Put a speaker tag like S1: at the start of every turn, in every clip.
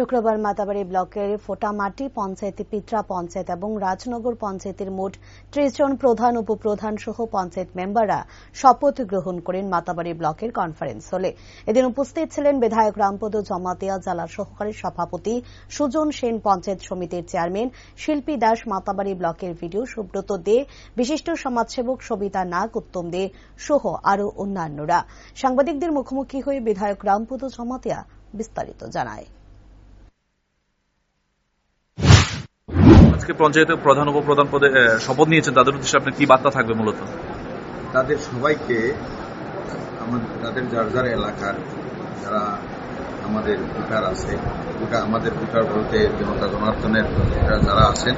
S1: শুক্রবার মাতাবাড়ি ব্লকের ফোটামাটি পঞ্চায়েত পিত্রা পঞ্চায়েত এবং রাজনগর পঞ্চায়েতের মোট ত্রিশ জন প্রধান, উপপ্রধান সহ পঞ্চায়েত মেম্বাররা শপথ গ্রহণ করেন মাতাবাড়ি ব্লকের কনফারেন্স হলে। এদিন উপস্থিত ছিলেন বিধায়ক রামপদ জমাতিয়া, জেলা সহকারী সভাপতি সুজন সেন, পঞ্চায়েত সমিতির চেয়ারম্যান শিল্পী দাস, মাতাবাড়ি ব্লকের ভিডিও সুব্রত দে, বিশিষ্ট সমাজসেবক সবিতা নাগ, উত্তম দে সহ আরও অন্যান্যরা। সাংবাদিকদের মুখোমুখি হয়ে বিধায়ক রামপদ জমাতিয়া বিস্তারিত জানায়।
S2: আজকে পঞ্চায়েতের প্রধান, উপপ্রধান পদে শপথ নিয়েছেন। তাদের উদ্দেশ্যে আপনার কি বার্তা থাকবে মূলত?
S3: তাদের সবাইকে, আমাদের, তাদের যার যার এলাকার যারা আমাদের ভোটার আছে আমাদের ভোটার বলতে জনতা জনার্দনের যারা আছেন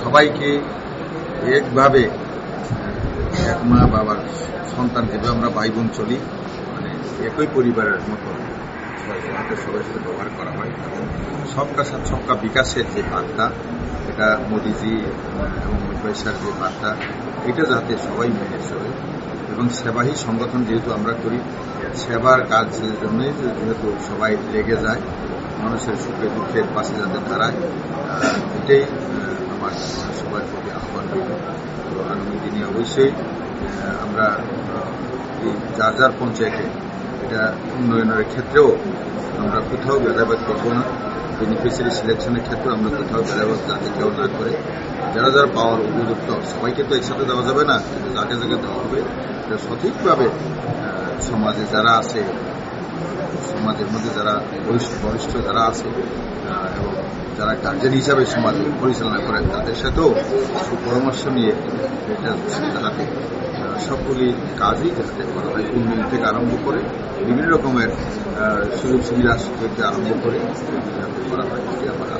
S3: সবাইকে একভাবে এক মা বাবার সন্তান যেভাবে আমরা ভাই বোন চলি মানে একই পরিবারের মতো যাতে সবাই সাথে ব্যবহার করা হয়। এবং সবকা সাথে সবকা বিকাশের যে বার্তা এটা মোদিজি এবং পয়সার যে বার্তা। এটা যাতে সবাই মেনে চলে এবং সেবাহী সংগঠন যেহেতু আমরা করি, সেবার কাজের জন্যই যেহেতু সবাই লেগে যায়, মানুষের সুখে দুঃখের পাশে যাতে দাঁড়ায় এটাই আমার সবার প্রতি আহ্বান রইল। তো আগামী দিনে অবশ্যই আমরা এই যার যার পঞ্চায়েতে এটা উন্নয়নের ক্ষেত্রেও আমরা কোথাও ভেদাভেদ করব না। বেনিফিশিয়ারি সিলেকশনের ক্ষেত্রে আমরা কোথাও ভেদাভেদ যাতে কেউ না করে। যারা যারা পাওয়ার উপযুক্ত, সবাইকে তো একসাথে দেওয়া যাবে না যাকে যাকে দেওয়া হবে, এটা সঠিকভাবে সমাজে যারা আছে, সমাজের মধ্যে যারা বরিষ্ঠ যারা আছে এবং যারা গার্জেন হিসাবে সমাজে পরিচালনা করেন, তাদের সাথেও পরামর্শ নিয়ে এটা যাতে সবগুলি কাজই যাতে করা হয়, উন্নয়ন থেকে আরম্ভ করে বিভিন্ন রকমের সুযোগ সুবিধা থেকে আরম্ভ করে করা হয়। আমরা